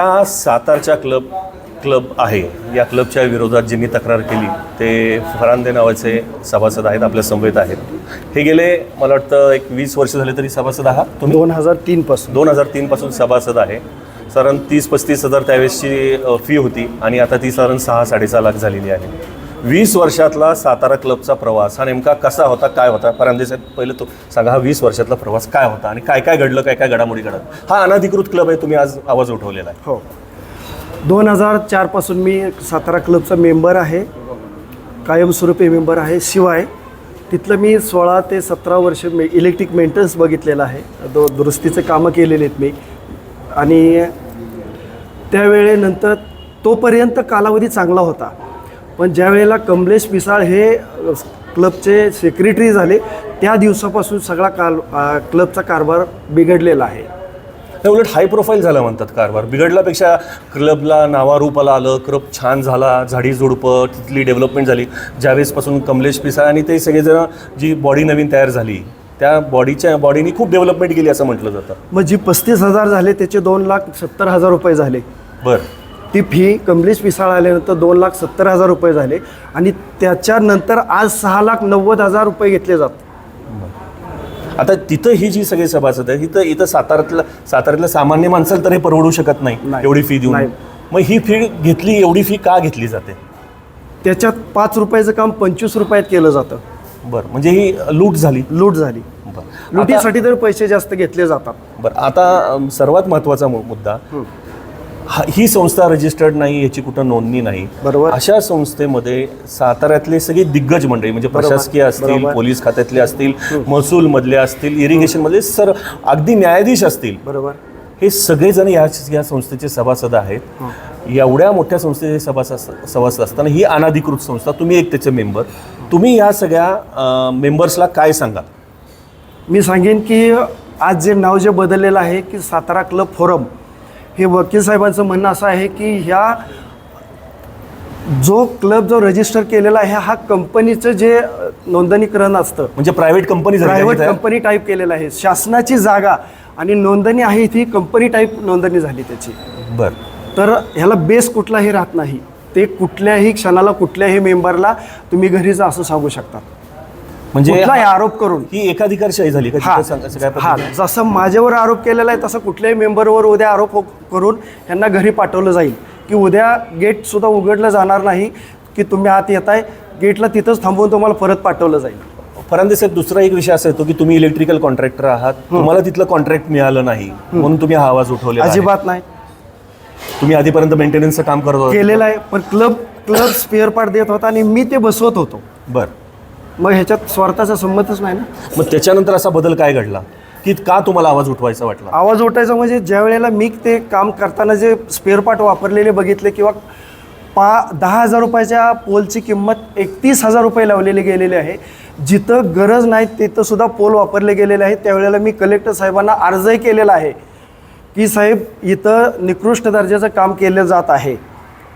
या सातारच्या club club आहे. या क्लबच्या विरोधात ज्यांनी तक्रार केली ते फरांदे नावाचे सभासद आहेत आपल्या समवेत आहेत. हे गेले मला वाटतं एक वीस वर्ष झाले तरी सभासद आहात तुम्ही? दोन हजार तीन पासून. दोन हजार तीनपासून सभासद आहे. साधारण तीस पस्तीस हजार त्यावेळेसची फी होती आणि आता ती साधारण सहा साडेसहा लाख झालेली आहे. वीस वर्षातला सातारा क्लबचा प्रवास हा नेमका कसा होता काय होता? परांदे साहेब पहिले तो सांगा हा वीस वर्षातला प्रवास काय होता आणि काय काय घडलं काय काय घडामोडी घडत? हा अनधिकृत क्लब आहे तुम्ही आज आवाज उठवलेला आहे. हो. दोन हजार चारपासून मी सातारा क्लबचा मेंबर आहे कायमस्वरूपी मेंबर आहे शिवाय तिथलं मी सोळा ते सतरा वर्ष मे इलेक्ट्रिक मेंटेनन्स बघितलेलं आहे. दो दुरुस्तीचे कामं केलेले आहेत मी. आणि त्यावेळेनंतर तोपर्यंत कालावधी चांगला होता. पण ज्या वेळेला कमलेश पिसाळ हे क्लबचे सेक्रेटरी झाले त्या दिवसापासून सगळा काल क्लबचा कारभार बिघडलेला आहे. नाही, उलट हाय प्रोफाईल झाला म्हणतात कारभार. बिघडल्यापेक्षा क्लबला नावारूपाला आलं क्लब छान झाला झाडी झुडपं तिथली डेव्हलपमेंट झाली. ज्यावेळेसपासून कमलेश पिसा आणि ते सगळेजण जी बॉडी नवीन तयार झाली त्या बॉडीच्या बॉडीनी खूप डेव्हलपमेंट केली असं म्हटलं जातं. मग जी पस्तीस हजार झाले त्याचे दोन लाख सत्तर हजार रुपये झाले. बरं. ती फी कमलेश पिसाळ आल्यानंतर दोन लाख सत्तर हजार रुपये झाले आणि त्याच्यानंतर आज सहा लाख नव्वद हजार रुपये घेतले जातात. आता तिथं ही जी सगळी सभासद आहे इथं इथं साताऱ्यातलं साताऱ्यातल्या सामान्य माणसाला तर हे परवडू शकत नाही. एवढी फी देऊन. नाही. मग ही फी घेतली एवढी फी का घेतली जाते? त्याच्यात पाच रुपयाचं काम पंचवीस रुपयात केलं जातं. बरं म्हणजे ही लूट झाली. लूट झाली. लुटीसाठी तर पैसे जास्त घेतले जातात. बरं आता सर्वात महत्त्वाचा मुद्दा हा ही संस्था रजिस्टर्ड नाही याची कुठं नोंदणी नाही. बरोबर. अशा संस्थेमध्ये साताऱ्यातले सगळे दिग्गज मंडळी म्हणजे. प्रशासकीय असतील. पोलीस खात्यातले असतील महसूल मधले असतील इरिगेशन मधले सर अगदी न्यायाधीश असतील. बरोबर. हे सगळेजण या या संस्थेचे सभासद आहेत. एवढ्या मोठ्या संस्थेचे सभासद सभासद असताना ही अनाधिकृत संस्था तुम्ही एक त्याचे मेंबर तुम्ही या सगळ्या मेंबर्सला काय सांगाल? मी सांगेन की आज जे नाव जे बदललेलं आहे की सातारा क्लब फोरम हे वकील साहेबांचं म्हणणं असं आहे की ह्या जो क्लब जो रजिस्टर केलेला आहे हा कंपनीचं जे नोंदणीकरण असतं. म्हणजे private company private company type केलेलं आहे. शासनाची जागा आणि नोंदणी आहे ती कंपनी टाईप नोंदणी झाली त्याची. बरं. तर ह्याला बेस कुठलाही राहत नाही. ते कुठल्याही क्षणाला कुठल्याही मेंबरला तुम्ही घरी जा असं सांगू शकता. म्हणजे कुठलाही आरोप करून ही एकाधिकारशाही झाली का हा तिथं सांग- असं काय हा? जसं माझ्यावर आरोप केलेला आहे तसं कुठल्याही मेंबरवर उद्या आरोप हो- करून यांना घरी पाठवलं जाईल. की उद्या गेट सुद्धा उघडलं जाणार नाही की तुम्ही आत येताय गेटला तिथंच थांबवून तुम्हाला परत पाठवलं जाईल. फरांदे साहेब दुसरा एक विषय असा येतो की तुम्ही इलेक्ट्रिकल कॉन्ट्रॅक्टर आहात तुम्हाला तिथलं कॉन्ट्रॅक्ट मिळालं नाही म्हणून तुम्ही हा आवाज उठवलेला आहे. अजिबात नाही. तुम्ही आधीपर्यंत मेंटेनन्सचं काम करत होता. केलेलं आहे पण क्लब क्लब स्पेअर पार्ट देत होता आणि मी ते बसवत होतो. बर. मग ह्याच्यात स्वार्थाचा संमतच नाही ना? मग त्याच्यानंतर असा बदल काय घडला? की का तुम्हाला आवाज उठवायचा वाटला? आवाज उठायचा म्हणजे ज्या वेळेला मी ते काम करताना जे स्पेअर पार्ट वापरलेले बघितले किंवा पा दहा हजार रुपयाच्या पोलची किंमत एकतीस हजार रुपये लावलेली गेलेली आहे. जिथं गरज नाही तिथं सुद्धा पोल वापरले गेलेले आहेत. त्यावेळेला मी कलेक्टर साहेबांना अर्जही केलेला आहे की साहेब इथं निकृष्ट दर्जाचं काम केलं जात आहे.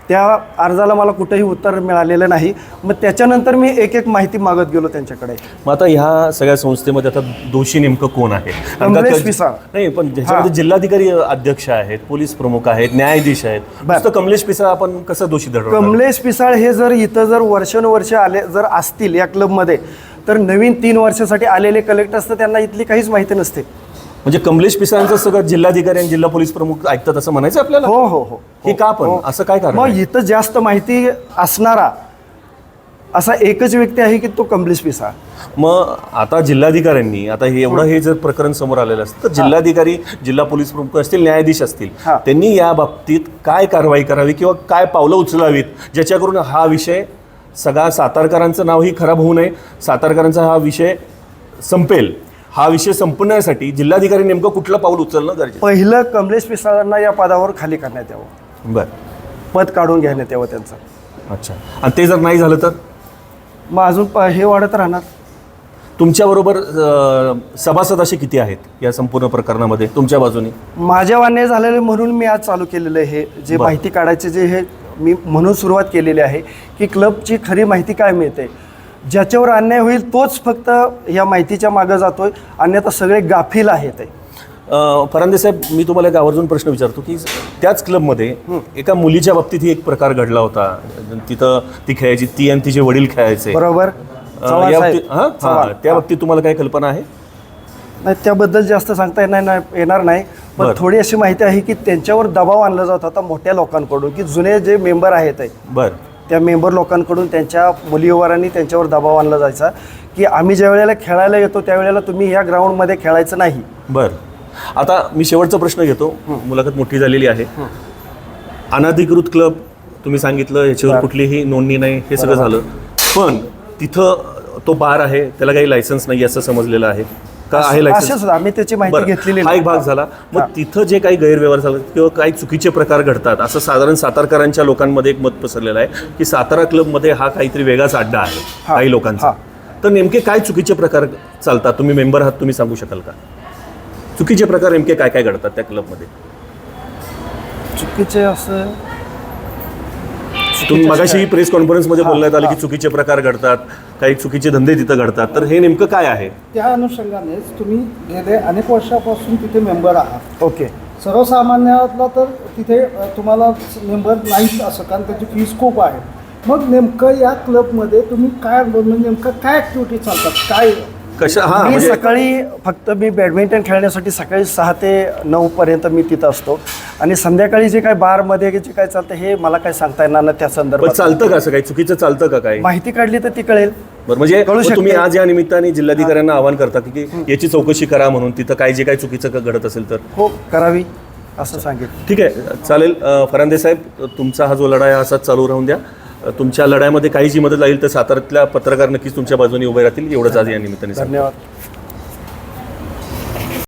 त्या अर्जाला मला कुठंही उत्तर मिळालेलं नाही. मग त्याच्यानंतर मी एक एक माहिती मागत गेलो त्यांच्याकडे. मग आता ह्या सगळ्या संस्थेमध्ये आता दोषी नेमकं कोण आहे कारण का- कमलेश पिसाळ. नाही पण ज्याच्यामध्ये जिल्हाधिकारी अध्यक्ष आहेत पोलीस प्रमुख आहेत न्यायाधीश आहेत. नुसतं कमलेश पिसाळ आपण कसं दोषी धरणार? कमलेश पिसाळ हे जर इथं जर वर्षानुवर्षे आले जर असतील या क्लबमध्ये तर नवीन तीन वर्षासाठी आलेले कलेक्टर असतं त्यांना इथली काहीच माहिती नसते. म्हणजे कमलेश पिसाळांचं सगळं जिल्हाधिकारी आणि जिल्हा पोलीस प्रमुख ऐकतात असं म्हणायचं आपल्याला? हो हो हो. हे. का पण? असं काय कारण मग आहे? इथं जास्त माहिती असणारा असा एकच व्यक्ती आहे की तो कमलेश पिसाळ मग आता जिल्हाधिकाऱ्यांनी आता हे एवढं हे जर प्रकरण समोर आलेलं असतं तर जिल्हाधिकारी जिल्हा पोलीस प्रमुख असतील न्यायाधीश असतील हा. त्यांनी या बाबतीत काय कारवाई करावी किंवा काय पावलं उचलावीत ज्याच्याकरून हा विषय सगळा सातारकरांचं नावही खराब होऊ नये सातारकरांचा हा विषय संपेल. हा विषय संपण्यासाठी जिल्हाधिकारी नेमकं कुठलं पाऊल उचलणं गरजेचं पहिलं कमलेश पिसाळांना या पदावर खाली करण्यात यावं. बरं. पद काढून घेण्यात यावं त्यांचं. अच्छा. आणि ते जर नाही झालं तर? मग अजून प- हे वाढत राहणार. तुमच्याबरोबर अं, सभासद असे किती आहेत या संपूर्ण प्रकरणामध्ये? तुमच्या बाजूने? माझ्या वान्य झालेले म्हणून मी आज चालू केलेलं आहे हे जे बरं. माहिती काढायचे जे हे मी म्हणून सुरुवात केलेली आहे की क्लबची खरी माहिती काय मिळते? ज्याच्यावर अन्याय होईल तोच फक्त या माहितीच्या मागं जातोय. अन्यथा सगळे गाफील आहेत ते. फरांदे साहेब मी तुम्हाला एक आवर्जून प्रश्न विचारतो की त्याच क्लबमध्ये एका मुलीच्या बाबतीत एक प्रकार घडला होता. तिथं ती खेळायची ती आणि तिचे वडील खेळायचे. बरोबर. त्या बाबतीत तुम्हाला काही कल्पना आहे? नाही त्याबद्दल जास्त सांगता येणार नाही येणार नाही. पण. थोडी अशी माहिती आहे की त्यांच्यावर दबाव आणला जात होता मोठ्या लोकांकडून की जुने जे मेंबर आहेत बरं. त्या मेंबर लोकांकडून त्यांच्या मुलीवरांनी त्यांच्यावर दबाव आणला जायचा की आम्ही ज्या वेळेला खेळायला येतो त्यावेळेला तुम्ही ह्या ग्राउंडमध्ये खेळायचं नाही. बरं. आता मी शेवटचा प्रश्न घेतो. मुलाखत मोठी झालेली आहे. अनाधिकृत क्लब तुम्ही सांगितलं याच्यावर कुठलीही नोंदणी नाही हे सगळं झालं. पण तिथं तो बार आहे त्याला काही लायसन्स नाही असं समजलेलं आहे. का आहे लायसन्स आम्ही त्याची माहिती घेतलेली हा एक. भाग झाला. मग तिथं जे काही गैरव्यवहार झाला किंवा काही चुकीचे प्रकार घडतात असं साधारण सातारकरांच्या लोकांमध्ये एक मत पसरलेलं आहे की सातारा क्लबमध्ये हा काहीतरी वेगळाच अड्डा आहे काही लोकांचा. तर नेमके काय चुकीचे प्रकार चालतात? तुम्ही मेंबर आहात तुम्ही सांगू शकाल का? चुकीचे प्रकार नेमके काय काय घडतात त्या क्लबमध्ये? चुकीचे असं तुम्ही मगाशी प्रेस कॉन्फरन्समध्ये बोलण्यात आलं की चुकीचे प्रकार घडतात काही चुकीचे धंदे तिथं घडतात. तर हे नेमकं काय आहे? त्या अनुषंगानेच तुम्ही गेले अनेक वर्षापासून तिथे मेंबर आहात. ओके. सर्वसामान्याला तर तिथे तुम्हाला मेंबर नाहीच असं कारण त्याची फीस खूप आहे मग नेमकं या क्लबमध्ये तुम्ही काय म्हणजे नेमकं काय ॲक्टिव्हिटी चालतात? काय? कशा हा मी म्हणजे सकाळी फक्त मी बॅडमिंटन खेळण्यासाठी सकाळी सहा ते नऊ पर्यंत मी तिथं असतो. आणि संध्याकाळी जे काय बारमध्ये जे काय चालतं हे मला काय सांगता येणार नाही त्या पण संदर्भात चालतं का असं काही? चुकीचं चालतं का काही? माहिती काढली तर ती कळेल. बरं म्हणजे कळू मग शकते. तुम्ही आज या निमित्ताने जिल्हाधिकाऱ्यांना आवाहन करता की की याची चौकशी करा म्हणून तिथं काय जे काही चुकीचं क- घडत असेल तर. हो करावी असं सांगितलं ठीक आहे. चालेल. अ, फरांदे साहेब तुमचा हा जो लढा आहे असाच चालू राहून द्या. तुमच्या लढ्यामध्ये काही जी मदत लागेल तर साताऱ्यातल्या पत्रकार नक्कीच तुमच्या बाजूने उभे राहतील. एवढंच आज या निमित्ताने धन्यवाद.